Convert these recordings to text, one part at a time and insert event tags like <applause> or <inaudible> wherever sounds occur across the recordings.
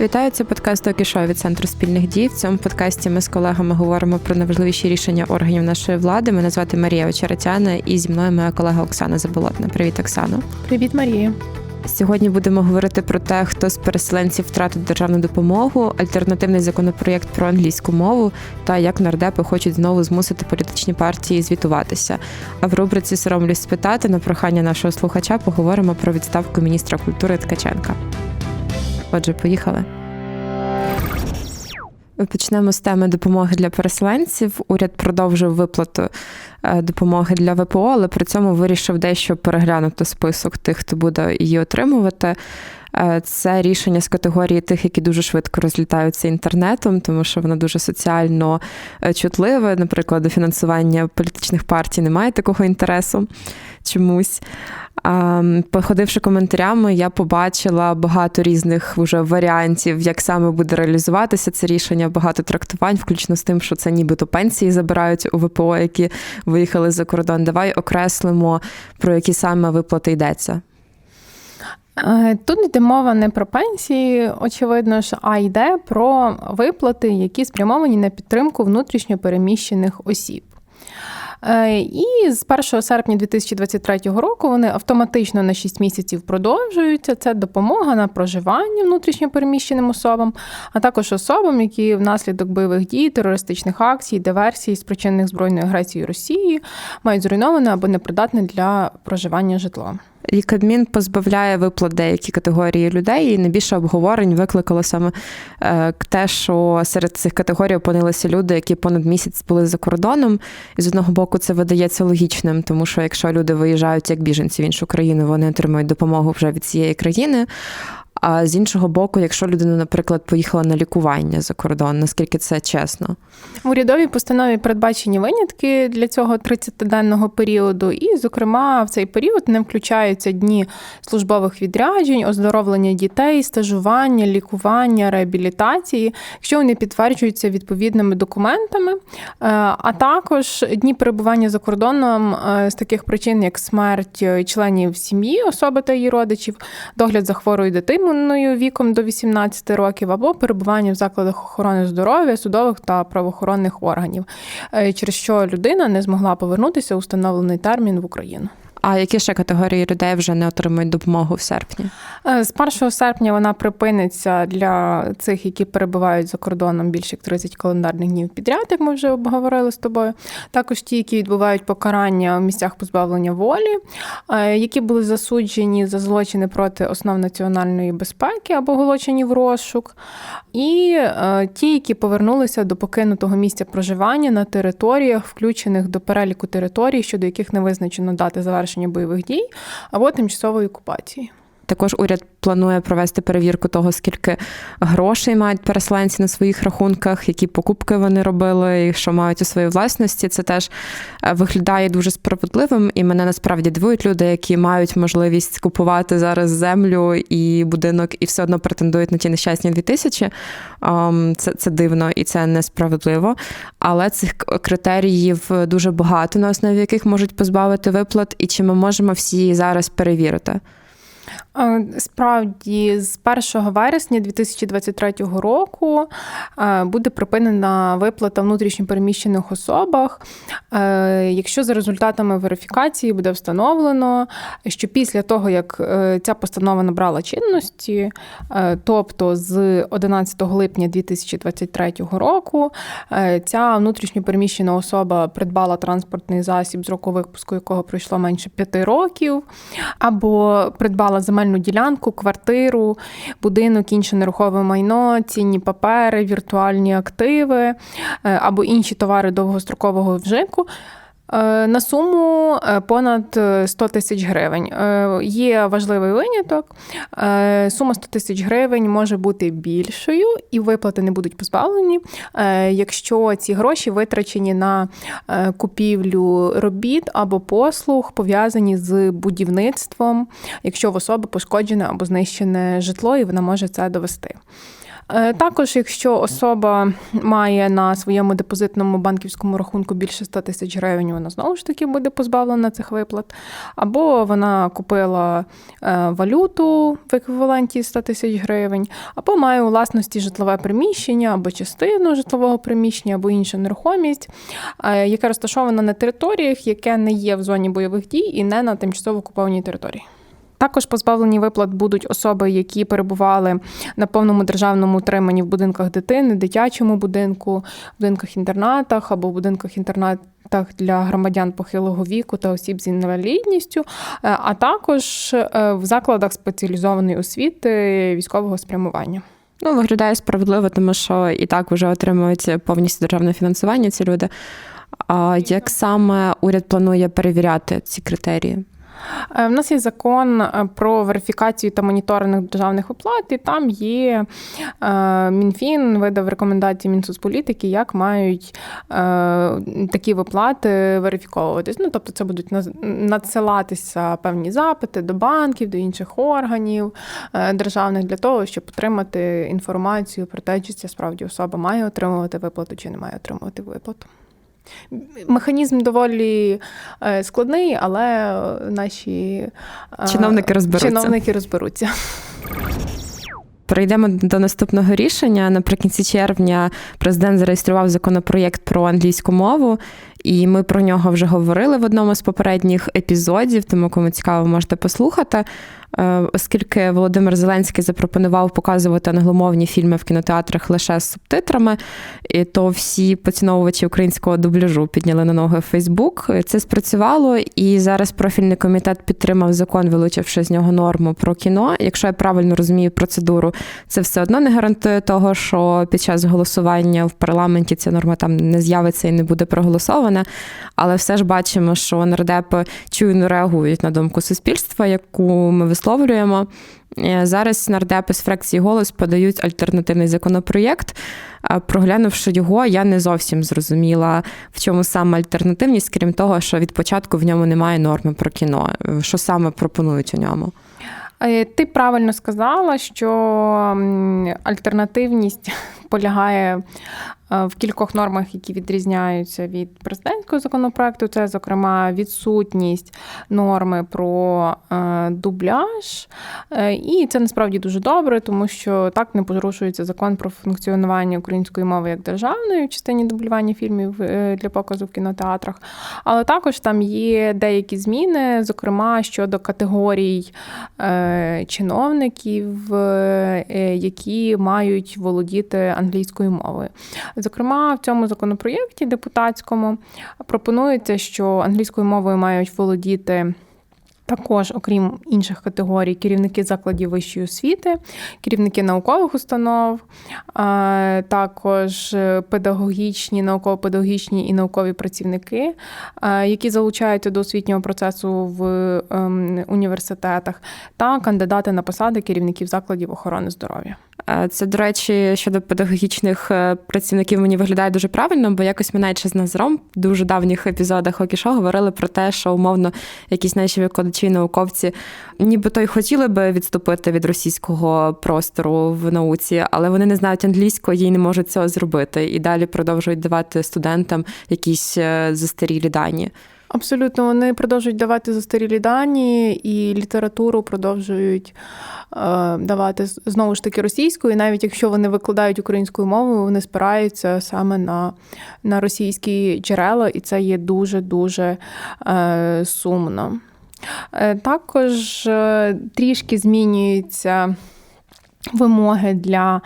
Вітаю, це подкаст «Окішо» від центру спільних дій. В цьому подкасті ми з колегами говоримо про найважливіші рішення органів нашої влади. Мене звати Марія Очеретяна, і зі мною моя колега Оксана Заболотна. Привіт, Оксано. Привіт, Марія. Сьогодні будемо говорити про те, хто з переселенців втратив державну допомогу, альтернативний законопроєкт про англійську мову та як нардепи хочуть знову змусити політичні партії звітуватися. А в рубриці Соромлюсь спитати на прохання нашого слухача поговоримо про відставку міністра культури Ткаченка. Отже, поїхали. Почнемо з теми допомоги для переселенців. Уряд продовжив виплату е, допомоги для ВПО, але при цьому вирішив дещо переглянути список тих, хто буде її отримувати. Е, це рішення з категорії тих, які дуже швидко розлітаються інтернетом, тому що воно дуже соціально е, чутливе. Наприклад, до фінансування політичних партій немає такого інтересу чомусь. Походивши коментарями, я побачила багато різних вже варіантів, як саме буде реалізуватися це рішення, багато трактувань, включно з тим, що це нібито пенсії забирають у ВПО, які виїхали за кордон. Давай окреслимо, про які саме виплати йдеться. Е, тут йде мова не про пенсії, очевидно ж, а йде про виплати, які спрямовані на підтримку внутрішньо переміщених осіб. Е, і з 1 серпня 2023 року вони автоматично на 6 місяців продовжуються. Це допомога на проживання внутрішньопереміщеним особам, а також особам, які внаслідок бойових дій, терористичних акцій, диверсій, спричинених збройною агресією Росії, мають зруйноване або непридатне для проживання житло. І Кабмін позбавляє виплат деякі категорії людей, і найбільше обговорень викликало саме е, те, що серед цих категорій опинилися люди, які понад місяць були за кордоном. І з одного боку це видається логічним, тому що якщо люди виїжджають як біженці в іншу країну, вони отримують допомогу вже від цієї країни. А з іншого боку, якщо людина, наприклад, поїхала на лікування за кордон, наскільки це чесно? В урядовій постанові передбачені винятки для цього 30-денного періоду, і, зокрема, в цей період не включаються дні службових відряджень, оздоровлення дітей, стажування, лікування, реабілітації, якщо вони підтверджуються відповідними документами, е, а також дні перебування за кордоном е, з таких причин, як смерть членів сім'ї, особи та її родичів, догляд за хворою дитиною дитиною віком до 18 років або перебування в закладах охорони здоров'я, судових та правоохоронних органів, е, через що людина не змогла повернутися у встановлений термін в Україну. А які ще категорії людей вже не отримують допомогу в серпні? Е, з 1 серпня вона припиниться для цих, які перебувають за кордоном більше як 30 календарних днів підряд, як ми вже обговорили з тобою. Також ті, які відбувають покарання в місцях позбавлення волі, е, які були засуджені за злочини проти основ національної безпеки або оголошені в розшук, і е, ті, які повернулися до покинутого місця проживання на територіях, включених до переліку територій, щодо яких не визначено дати завершення бойових дій або тимчасової окупації. Також уряд планує провести перевірку того, скільки грошей мають переселенці на своїх рахунках, які покупки вони робили, що мають у своїй власності. Це теж е, виглядає дуже справедливим, і мене насправді дивують люди, які мають можливість купувати зараз землю і будинок, і все одно претендують на ті нещасні 2000. Це це дивно і це несправедливо. Але цих критеріїв дуже багато, на основі яких можуть позбавити виплат, і чи ми можемо всі зараз перевірити. Е, справді, з 1 вересня 2023 року е, буде припинена виплата внутрішньопереміщених особах, е, якщо за результатами верифікації буде встановлено, що після того, як ця постанова набрала чинності, тобто з 11 липня 2023 року, ця внутрішньопереміщена особа придбала транспортний засіб, з року випуску якого пройшло менше 5 років, або придбала земельну земельну ділянку, квартиру, будинок, інше нерухове майно, цінні папери, віртуальні активи е, або інші товари довгострокового вжитку. Е, на суму е, понад 100 тисяч гривень. Е, є важливий виняток. Сума 100 тисяч гривень може бути більшою, і виплати не будуть позбавлені, якщо ці гроші витрачені на купівлю робіт або послуг, пов'язані з будівництвом, якщо в особи пошкоджене або знищене житло, і вона може це довести. Е, Також, якщо особа має на своєму депозитному банківському рахунку більше 100 тисяч гривень, вона знову ж таки буде позбавлена цих виплат. Або вона купила е, валюту в еквіваленті 100 тисяч гривень, або має у власності житлове приміщення, або частину житлового приміщення, або іншу нерухомість, е, яка розташована на територіях, яке не є в зоні бойових дій і не на тимчасово окупованій території. Також позбавлені виплат будуть особи, які перебували на повному державному утриманні в будинках дитини, дитячому будинку, будинках інтернатах або в будинках інтернатах для громадян похилого віку та осіб з інвалідністю, е, а також е, в закладах спеціалізованої освіти військового спрямування. Ну, виглядає справедливо, тому що і так вже отримують повністю державне фінансування ці люди. А як саме уряд планує перевіряти ці критерії? Е, В нас є закон е, про верифікацію та моніторинг державних виплат, і там є е, Мінфін видав рекомендації Мінсоцполітики, як мають е, такі виплати верифіковуватись. Ну, тобто, це будуть надсилатися певні запити до банків, до інших органів е, державних для того, щоб отримати інформацію про те, чи ця справді особа має отримувати виплату чи не має отримувати виплату. Механізм доволі е, складний, але наші е, Чиновники розберуться. чиновники розберуться. Перейдемо до наступного рішення. Наприкінці червня президент зареєстрував законопроєкт про англійську мову, і ми про нього вже говорили в одному з попередніх епізодів, тому кому цікаво, можете послухати. Е, Оскільки Володимир Зеленський запропонував показувати англомовні фільми в кінотеатрах лише з субтитрами, то всі поціновувачі українського дубляжу підняли на ноги Фейсбук. Це спрацювало, і зараз профільний комітет підтримав закон, вилучивши з нього норму про кіно. Якщо я правильно розумію процедуру, це все одно не гарантує того, що під час голосування в парламенті ця норма там не з'явиться і не буде проголосована. Але все ж бачимо, що нардепи чуйно реагують на думку суспільства, яку ми висловлюємо. Е, Зараз нардепи з фракції голос подають альтернативний законопроєкт. Проглянувши його, я не зовсім зрозуміла, в чому саме альтернативність, крім того, що від початку в ньому немає норми про кіно. Е, Що саме пропонують у ньому? Е, Ти правильно сказала, що альтернативність полягає е, в кількох нормах, які відрізняються від президентського законопроекту. Це, зокрема, відсутність норми про е, дубляж. Е, І це насправді дуже добре, тому що так не порушується закон про функціонування української мови як державної в частині дублювання фільмів для показу в кінотеатрах. Але також там є деякі зміни, зокрема щодо категорій чиновників, які мають володіти англійською мовою. Зокрема, в цьому законопроєкті депутатському пропонується, що англійською мовою мають володіти. Також, окрім інших категорій, керівники закладів вищої освіти, керівники наукових установ, також е, педагогічні, науково-педагогічні і наукові працівники, які залучаються до освітнього процесу в ем, університетах, та кандидати на посади керівників закладів охорони здоров'я. Е, Це, до речі, щодо педагогічних е, працівників мені виглядає дуже правильно, бо якось ми навіть з Назаром в дуже давніх епізодах Окішо говорили про те, що умовно якісь наші викладачі і науковці нібито й хотіли би відступити від російського простору в науці, але вони не знають англійської і не можуть цього зробити. І далі продовжують давати студентам якісь е, застарілі дані. Абсолютно, вони продовжують давати застарілі дані, і літературу продовжують е, давати знову ж таки російською. І навіть якщо вони викладають українською мовою, вони спираються саме на, на російські джерела, і це є дуже дуже е, сумно. Е, також е, трішки змінюються. Вимоги для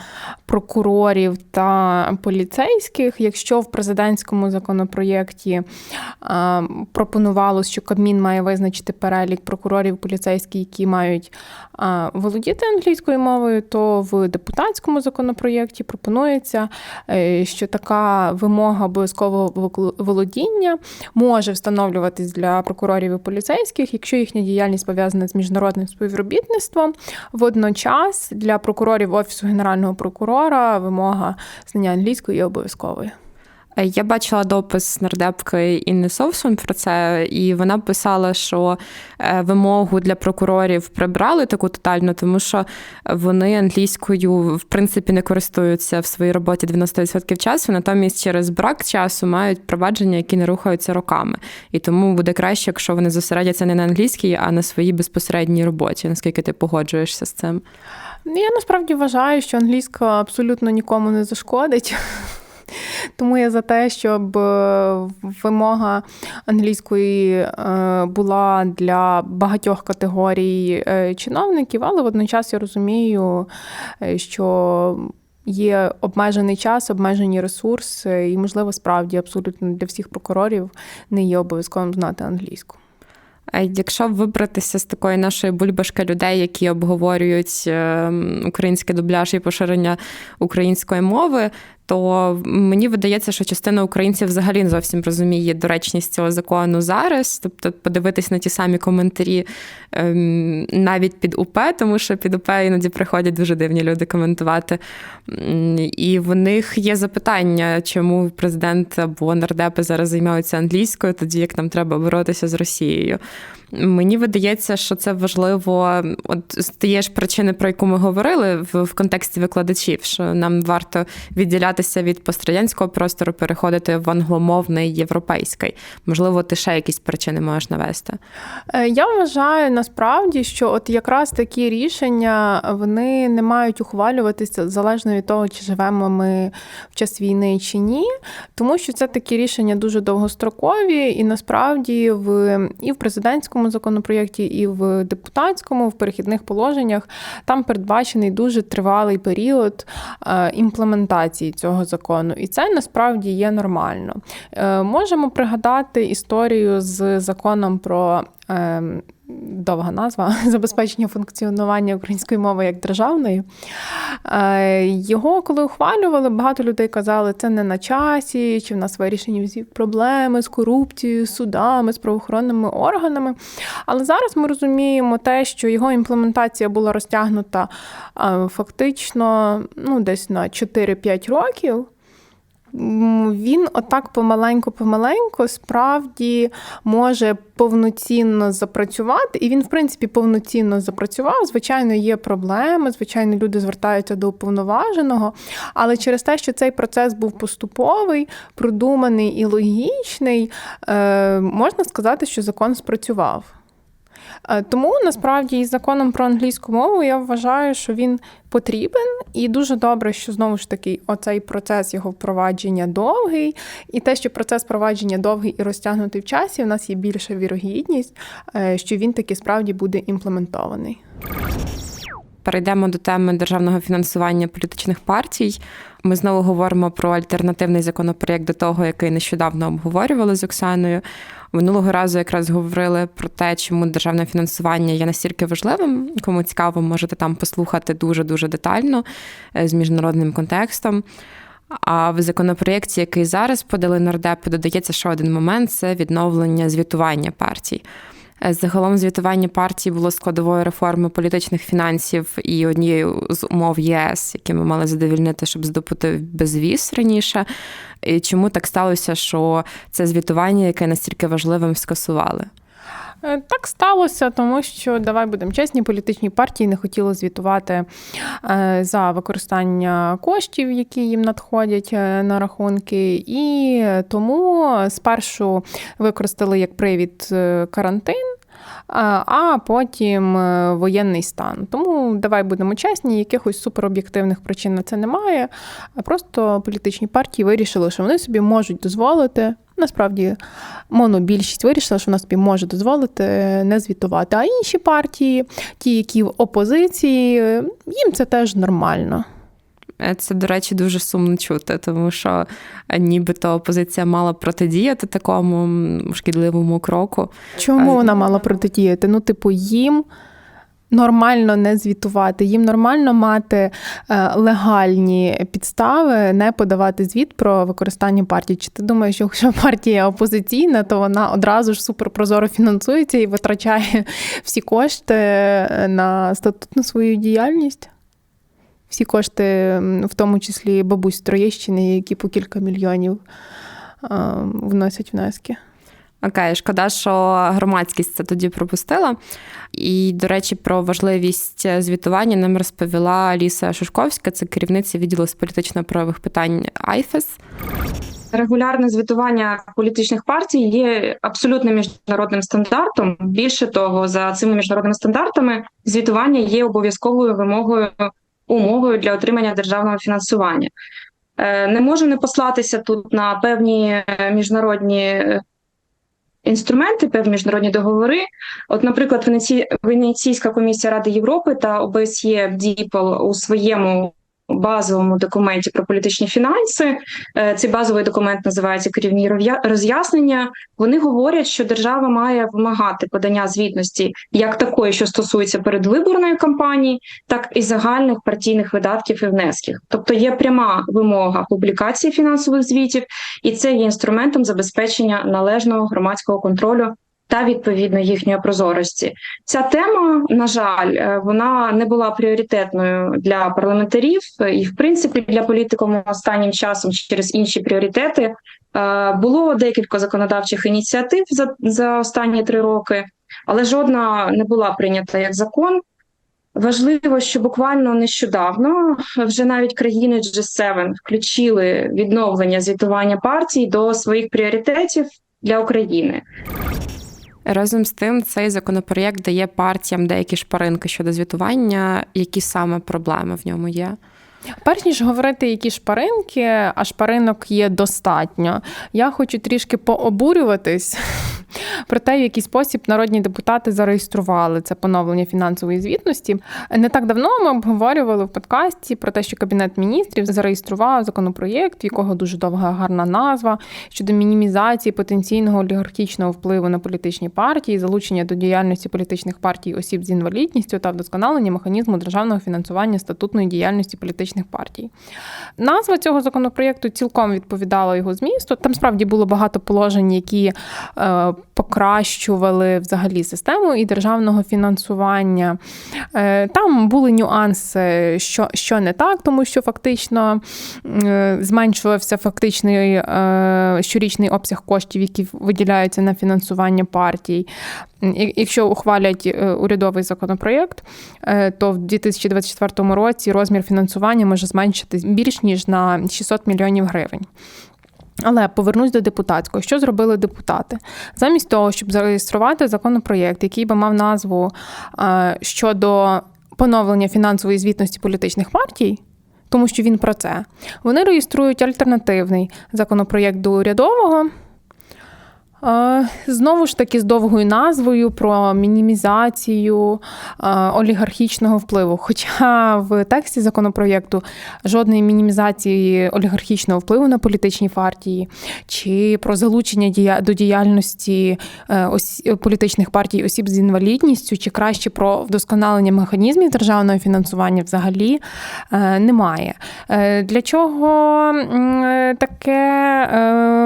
прокурорів та поліцейських, якщо в президентському законопроєкті е, пропонувалось, що Кабмін має визначити перелік прокурорів поліцейських, які мають е, володіти англійською мовою, то в депутатському законопроєкті пропонується, е, що така вимога обов'язкового володіння може встановлюватись для прокурорів і поліцейських, якщо їхня діяльність пов'язана з міжнародним співробітництвом. Водночас для прокурорів Офісу Генерального прокурора вимога знання англійської є обов'язковою. Е, Я бачила допис нардепки Інни Совсун про це, і вона писала, що е, вимогу для прокурорів прибрали таку тотальну, тому що вони англійською в принципі не користуються в своїй роботі 90% часу, натомість через брак часу мають провадження, які не рухаються роками. І тому буде краще, якщо вони зосередяться не на англійській, а на своїй безпосередній роботі. Наскільки ти погоджуєшся з цим? Ну, Я насправді вважаю, що англійська абсолютно нікому не зашкодить. Тому я за те, щоб е, вимога англійської е, була для багатьох категорій е, чиновників, але водночас я розумію, що є обмежений час, обмежені ресурси, і, можливо, справді абсолютно для всіх прокурорів не є обов'язковим знати англійську. Якщо вибратися з такої нашої бульбашки людей, які обговорюють український дубляж і поширення української мови, то мені видається, що частина українців взагалі не зовсім розуміє доречність цього закону зараз. Тобто, подивитись на ті самі коментарі ем, навіть під УП, тому що під УП іноді приходять дуже дивні люди коментувати. І в них є запитання, чому президент або нардепи зараз займаються англійською, тоді як нам треба боротися з Росією. Мені видається, що це важливо. От з причини, про яку ми говорили в, в контексті викладачів, що нам варто відділятися від пострадянського простору, переходити в англомовний європейський. Можливо, ти ще якісь причини можеш навести? Е, я вважаю насправді, що от якраз такі рішення вони не мають ухвалюватися залежно від того, чи живемо ми в час війни чи ні, тому що це такі рішення дуже довгострокові, і насправді в і в президентському законопроєкті, і в депутатському, в перехідних положеннях там передбачений дуже тривалий період е, імплементації цього закону, і це насправді є нормально. Е, можемо пригадати історію з законом про. Довга назва <laughs> забезпечення функціонування української мови як державної. Е, його, коли ухвалювали, багато людей казали, це не на часі, чи в нас вирішені всі проблеми з корупцією, судами, з правоохоронними органами. Але зараз ми розуміємо те, що його імплементація була розтягнута е, фактично ну, десь на 4-5 років він отак помаленьку-помаленьку справді може повноцінно запрацювати, і він, в принципі, повноцінно запрацював. Звичайно, є проблеми, звичайно, люди звертаються до уповноваженого, але через те, що цей процес був поступовий, продуманий і логічний, е, можна сказати, що закон спрацював. Е, тому насправді із законом про англійську мову я вважаю, що він потрібен, і дуже добре, що знову ж таки оцей процес його впровадження довгий, і те, що процес впровадження довгий і розтягнутий в часі, у нас є більша вірогідність, е, що він таки справді буде імплементований. Перейдемо до теми державного фінансування політичних партій. Ми знову говоримо про альтернативний законопроєкт до того, який нещодавно обговорювали з Оксаною. Минулого разу якраз говорили про те, чому державне фінансування є настільки важливим. Кому цікаво, можете там послухати дуже дуже детально е, з міжнародним контекстом. А в законопроєкті, який зараз подали нардепи, додається ще один момент це відновлення звітування партій. Е, загалом звітування партії було складовою реформи політичних фінансів і однією з умов єС, які ми мали задовільнити, щоб здобути безвіз раніше. І Чому так сталося, що це звітування, яке настільки важливим, скасували? Е, так сталося, тому що давай будемо чесні, політичні партії не хотіли звітувати е, за використання коштів, які їм надходять на рахунки, і тому спершу використали як привід карантин а потім е, воєнний стан. Тому давай будемо чесні, якихось супероб'єктивних причин на це немає. Просто політичні партії вирішили, що вони собі можуть дозволити. Насправді, монобільшість вирішила, що вона собі може дозволити не звітувати. А інші партії, ті, які в опозиції, їм це теж нормально. Е, це, до речі, дуже сумно чути, тому що е, нібито опозиція мала протидіяти такому шкідливому кроку. Чому е, вона мала протидіяти? Ну, типу, їм. Нормально не звітувати, їм нормально мати легальні підстави, не подавати звіт про використання партії. Чи ти думаєш, що якщо партія опозиційна, то вона одразу ж суперпрозоро фінансується і витрачає всі кошти на статутну свою діяльність? всі кошти, в тому числі бабусь Троєщини, які по кілька мільйонів а, вносять внески. Окей, шкода, що громадськість це тоді пропустила. І, до речі, про важливість звітування нам розповіла Ліса Шушковська, це керівниця відділу з політично-правових питань АЙФЕС. Регулярне звітування політичних партій є абсолютним міжнародним стандартом. Більше того, за цими міжнародними стандартами звітування є обов'язковою вимогою умовою для отримання державного фінансування. Е, Не можу не послатися тут на певні е, міжнародні е, інструменти, певні міжнародні договори. От, наприклад, Венеці... Венеційська комісія Ради Європи та ОБСЄ ДІПЛ у своєму базовому документі про політичні фінанси. е, Цей базовий документ називається керівні роз'яснення. Вони говорять, що держава має вимагати подання звітності як такої, що стосується передвиборної кампанії, так і загальних партійних видатків і внесків. Тобто є пряма вимога публікації фінансових звітів, і це є інструментом забезпечення належного громадського контролю та відповідно їхньої прозорості. Ця тема, на жаль, е, вона не була пріоритетною для парламентарів е, і, в принципі, для політиків останнім часом через інші пріоритети. Е, Було декілька законодавчих ініціатив за, за останні три роки, але жодна не була прийнята як закон. Важливо, що буквально нещодавно вже навіть країни G7 включили відновлення звітування партій до своїх пріоритетів для України. Разом з тим, цей законопроєкт дає партіям деякі шпаринки щодо звітування. Які саме проблеми в ньому є? Перш ніж говорити, які шпаринки, а шпаринок є достатньо. Я хочу трішки пообурюватись про те, в який спосіб народні депутати зареєстрували це поновлення фінансової звітності. Не так давно ми обговорювали в подкасті про те, що кабінет міністрів зареєстрував законопроєкт, в якого дуже довга гарна назва щодо мінімізації потенційного олігархічного впливу на політичні партії, залучення до діяльності політичних партій осіб з інвалідністю та вдосконалення механізму державного фінансування статутної діяльності політичних партій. Назва цього законопроєкту цілком відповідала його змісту. Там справді було багато положень, які е, покращували взагалі систему і державного фінансування. Е, Там були нюанси, що, що не так, тому що фактично е, зменшувався фактичний е, щорічний обсяг коштів, які виділяються на фінансування партій. Якщо ухвалять урядовий законопроєкт, то в 2024 році розмір фінансування може зменшитись більш ніж на 600 мільйонів гривень. Але повернусь до депутатського. Що зробили депутати? Замість того, щоб зареєструвати законопроєкт, який би мав назву е, щодо поновлення фінансової звітності політичних партій, тому що він про це, вони реєструють альтернативний законопроєкт до урядового. Е, Знову ж таки, з довгою назвою про мінімізацію е, олігархічного впливу. Хоча в тексті законопроєкту жодної мінімізації олігархічного впливу на політичні партії чи про залучення до діяльності е, політичних партій осіб з інвалідністю, чи краще про вдосконалення механізмів державного фінансування взагалі немає. Для чого таке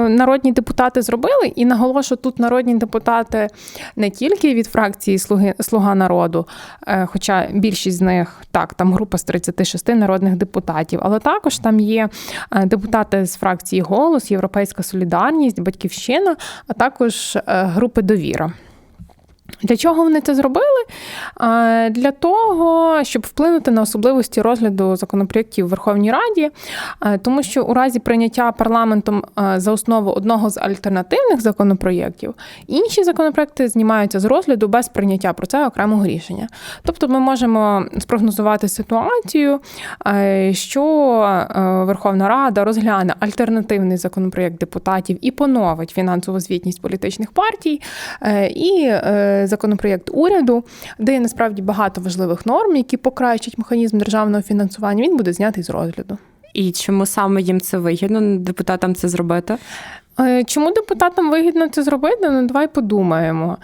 народні депутати зробили? І наголошу, тут народні депутати не тільки від фракції Слуги Слуга народу, е, хоча більшість з них так, там група з 36 народних депутатів, але також там є е, депутати з фракції Голос, Європейська Солідарність, Батьківщина, а також е, групи Довіра. Для чого вони це зробили? Для того, щоб вплинути на особливості розгляду законопроєктів в Верховній Раді, тому що у разі прийняття парламентом за основу одного з альтернативних законопроєктів, інші законопроекти знімаються з розгляду без прийняття про це окремого рішення. Тобто, ми можемо спрогнозувати ситуацію, що Верховна Рада розгляне альтернативний законопроєкт депутатів і поновить фінансову звітність політичних партій, е, і е, законопроєкт уряду, де є насправді багато важливих норм, які покращать механізм державного фінансування. Він буде знятий з розгляду. І чому саме їм це вигідно депутатам це зробити? Е, Чому депутатам вигідно це зробити? Ну, давай подумаємо.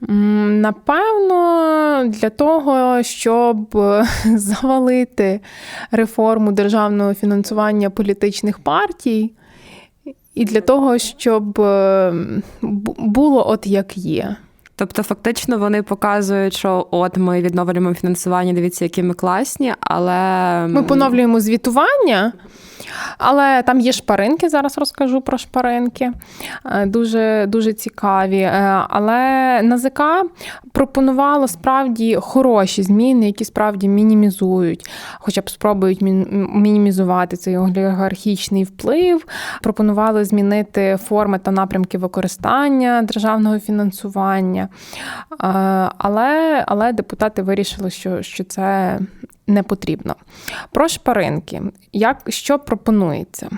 Напевно, для того, щоб е, <laughs> завалити реформу державного фінансування політичних партій, і для того, щоб е, було от як є. Тобто, фактично, вони показують, що от ми відновлюємо фінансування, дивіться, які ми класні, але Ми поновлюємо звітування, але там є шпаринки, зараз розкажу про шпаринки. Е, Дуже, дуже цікаві. Е, Але НАЗК пропонувало справді хороші зміни, які справді мінімізують, хоча б спробують мінімізувати цей олігархічний вплив. Пропонували змінити форми та напрямки використання державного фінансування. Е, Але, але депутати вирішили, що, що це не потрібно. Про шпаринки. Як, що пропонується?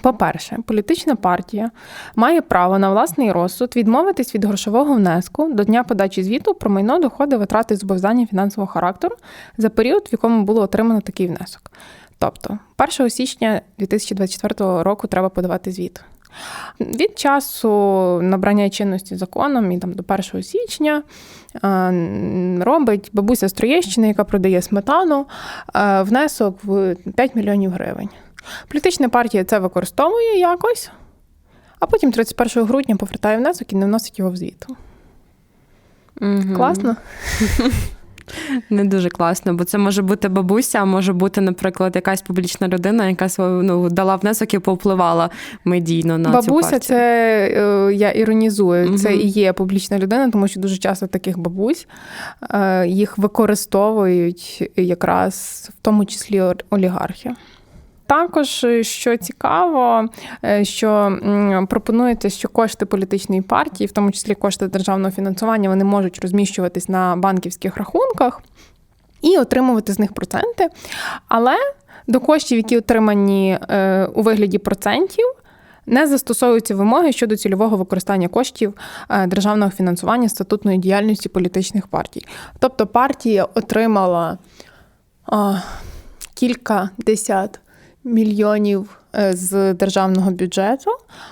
По-перше, політична партія має право на власний розсуд відмовитись від грошового внеску до дня подачі звіту про майно, доходи, витрати зобов'язання фінансового характеру за період, в якому було отримано такий внесок. Тобто, 1 січня 2024 року треба подавати звіт. Від часу набрання чинності законом і там до 1 січня е, робить бабуся з Троєщини, яка продає сметану, е, внесок в 5 мільйонів гривень. Політична партія це використовує якось, а потім 31 грудня повертає внесок і не вносить його в звіт. Мгм. Класно? <laughs> Не дуже класно, бо це може бути бабуся, а може бути, наприклад, якась публічна людина, яка ну, дала внесок і повпливала медійно на цю Бабуся, партію. це е, я іронізую, це і є публічна людина, тому що дуже часто таких бабусь е, їх використовують якраз в тому числі олігархи. Також, е, що цікаво, е, що пропонується, що кошти політичної партії, в тому числі кошти державного фінансування, вони можуть розміщуватись на банківських рахунках і отримувати з них проценти. Але до коштів, які отримані е, у вигляді процентів, не застосовуються вимоги щодо цільового використання коштів державного фінансування статутної діяльності політичних партій. Тобто партія отримала а, кілька десят мільйонів е, з державного бюджету,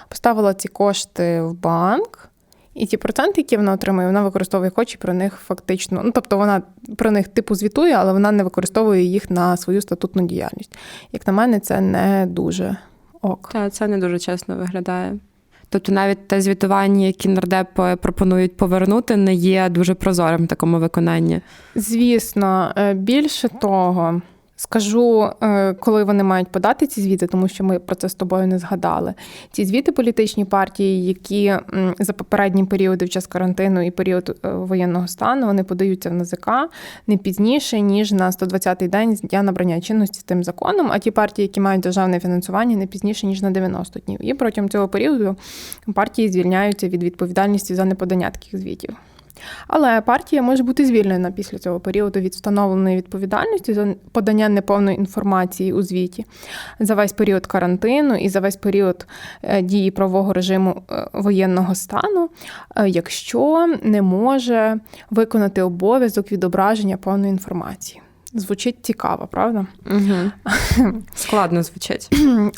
поставила ці кошти в банк. І ті проценти, які вона отримує, вона використовує хоче про них фактично. Ну, тобто вона про них типу звітує, але вона не використовує їх на свою статутну діяльність. Як на мене, це не дуже ок. Та це не дуже чесно виглядає. Тобто навіть те звітування, які нардепи пропонують повернути, не є дуже прозорим в такому виконанні. Звісно, е, більше того, скажу, е, коли вони мають подати ці звіти, тому що ми про це з тобою не згадали. Ці звіти політичні партії, які за попередні періоди в час карантину і період е, воєнного стану, вони подаються в НАЗК не пізніше, ніж на 120-й день з дня набрання чинності тим законом, а ті партії, які мають державне фінансування, не пізніше, ніж на 90 днів. І протягом цього періоду партії звільняються від відповідальності за неподання таких звітів. Але партія може бути звільнена після цього періоду від встановленої відповідальності за подання неповної інформації у звіті за весь період карантину і за весь період е, дії правового режиму е, воєнного стану, е, якщо не може виконати обов'язок відображення повної інформації. Звучить цікаво, правда? Угу. <laughs> Складно звучить.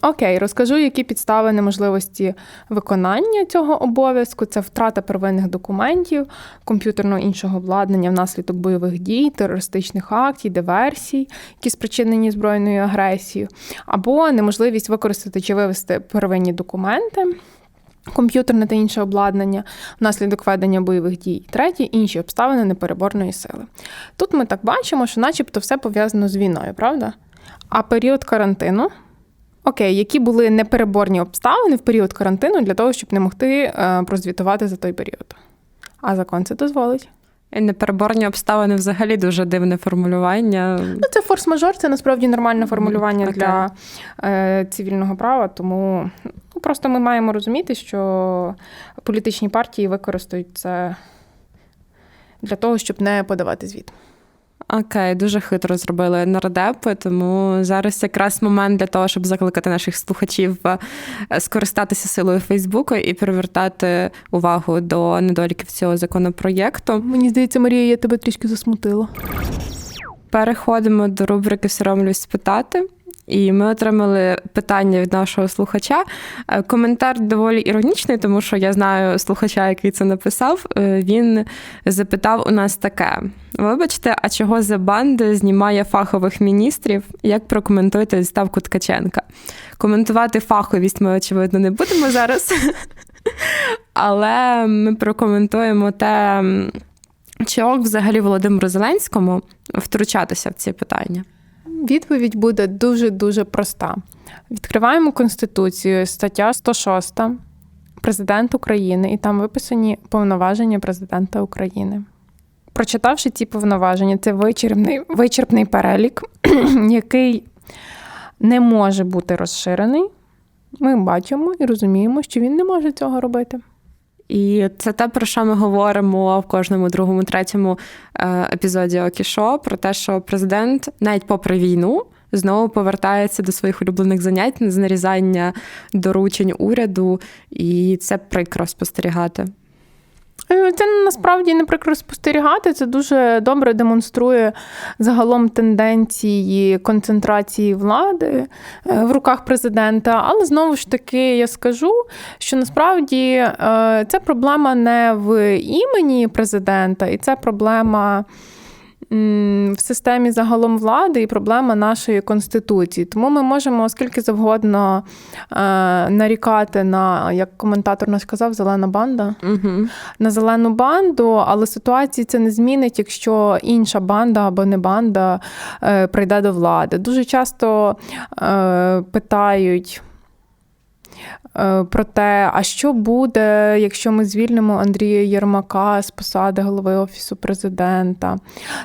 Окей, розкажу, які підстави неможливості виконання цього обов'язку. Це втрата первинних документів, комп'ютерного іншого обладнання внаслідок бойових дій, терористичних актів, диверсій, які спричинені збройною агресією, або неможливість використати чи вивести первинні документи. Комп'ютерне та інше обладнання внаслідок ведення бойових дій. Третє інші обставини непереборної сили. Тут ми так бачимо, що начебто все пов'язано з війною, правда? А період карантину. Окей, які були непереборні обставини в період карантину для того, щоб не могти е, прозвітувати за той період. А закон це дозволить. Непереборні обставини взагалі дуже дивне формулювання. Ну, це форс-мажор, це насправді нормальне формулювання okay. для е, цивільного права, тому ну, просто ми маємо розуміти, що політичні партії використають це для того, щоб не подавати звіт. Окей, дуже хитро зробили нардепи, тому зараз якраз момент для того, щоб закликати наших слухачів е, скористатися силою Фейсбуку і привертати увагу до недоліків цього законопроєкту. Мені здається, Марія, я тебе трішки засмутила. Переходимо до рубрики Соромлюсь спитати. І ми отримали питання від нашого слухача. Е, Коментар доволі іронічний, тому що я знаю слухача, який це написав. Е, Він запитав у нас таке: вибачте, а чого за банди знімає фахових міністрів? Як прокоментуєте відставку Ткаченка? Коментувати фаховість ми, очевидно, не будемо зараз. <laughs> Але ми прокоментуємо те, ок взагалі Володимиру Зеленському втручатися в ці питання. Відповідь буде дуже дуже проста. Відкриваємо Конституцію, стаття 106, Президент України, і там виписані повноваження президента України. Прочитавши ці повноваження, це вичерпний, вичерпний перелік, <clears throat> який не може бути розширений. Ми бачимо і розуміємо, що він не може цього робити. І це те, про що ми говоримо в кожному другому, третьому е, епізоді Окішо, про те, що президент, навіть попри війну, знову повертається до своїх улюблених занять з нарізання доручень уряду, і це прикро спостерігати. Е, Це насправді не прикро спостерігати. Це дуже добре демонструє загалом тенденції концентрації влади е, в руках президента. Але знову ж таки я скажу, що насправді це проблема не в імені президента, і це проблема. В системі загалом влади і проблема нашої конституції. Тому ми можемо скільки завгодно е, нарікати на, як коментатор наш казав, зелена банда Угу. на зелену банду, але ситуації це не змінить, якщо інша банда або не банда е, прийде до влади. Дуже часто е, питають. Е, Про те, а що буде, якщо ми звільнимо Андрія Єрмака з посади голови офісу президента?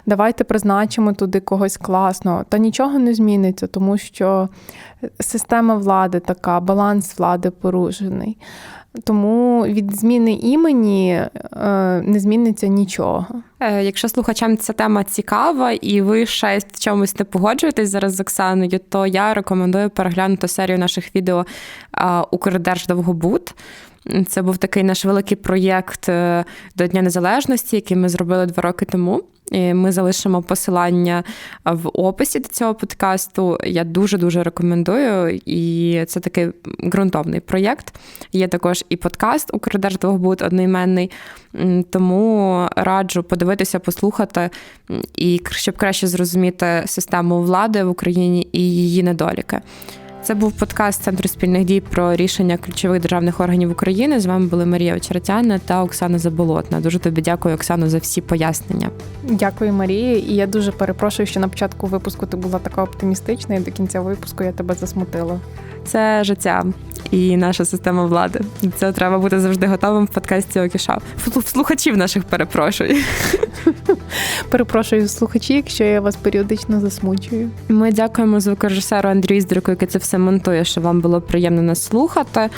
Давайте призначимо туди когось класного. Та нічого не зміниться, тому що система влади така, баланс влади порушений. Тому від зміни імені е, не зміниться нічого. Е, Якщо слухачам ця тема цікава, і ви ще в чомусь не погоджуєтесь зараз з Оксаною, то я рекомендую переглянути серію наших відео а, Укрдерждовгобуд. Це був такий наш великий проєкт е, до Дня Незалежності, який ми зробили два роки тому. І Ми залишимо посилання в описі до цього подкасту. Я дуже дуже рекомендую. І це такий ґрунтовний проєкт. Є також і подкаст Укрдерждовгобуд одноіменний. Тому раджу подивитися, послухати, і щоб краще зрозуміти систему влади в Україні і її недоліки. Це був подкаст Центру спільних дій про рішення ключових державних органів України. З вами були Марія Очеретяна та Оксана Заболотна. Дуже тобі дякую, Оксано, за всі пояснення. Дякую, Марія. І я дуже перепрошую, що на початку випуску ти була така оптимістична, і до кінця випуску я тебе засмутила. Це життя і наша система влади. Це треба бути завжди готовим в подкасті Окіша. Слухачів наших перепрошую. <laughs> Перепрошую слухачі, якщо я вас періодично засмучую. Ми дякуємо звукорежисеру Андрію Здрику, який це все монтує, що вам було приємно нас слухати.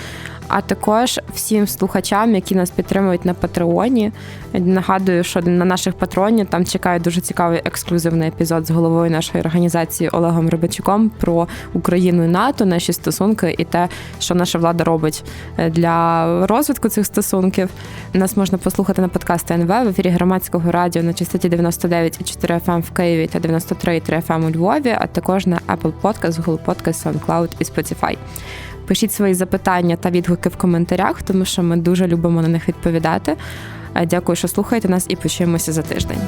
А також всім слухачам, які нас підтримують на Патреоні. Нагадую, що на наших патроні там чекає дуже цікавий ексклюзивний епізод з головою нашої організації Олегом Рибачуком про Україну і НАТО, наші стосунки і те, що наша влада робить е, для розвитку цих стосунків. Нас можна послухати на подкасті НВ в ефірі громадського радіо на частоті 99,4 FM в Києві та 93,3 FM у Львові, а також на Apple Podcast, Google Podcast, SoundCloud і Spotify. Пишіть свої запитання та відгуки в коментарях, тому що ми дуже любимо на них відповідати. Е, Дякую, що слухаєте нас, і почуємося за тиждень.